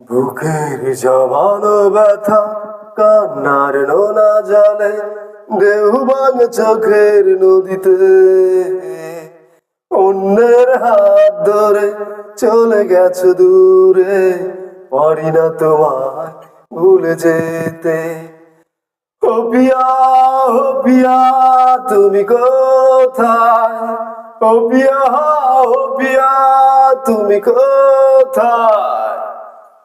বুকের জমানো ব্যথা, কান্নার নোনা জলে ঢেউ ভাঙে চোখের নদীতে। অন্যের হাত ধরে চলে গেছো দূরে, পারি না তোমায় ভুলে যেতে। ও পিয়া ও পিয়া, তুমি কোথায়? ও পিয়া ও পিয়া, তুমি কোথায়?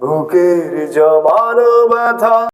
বুকের জমানো ব্যথা।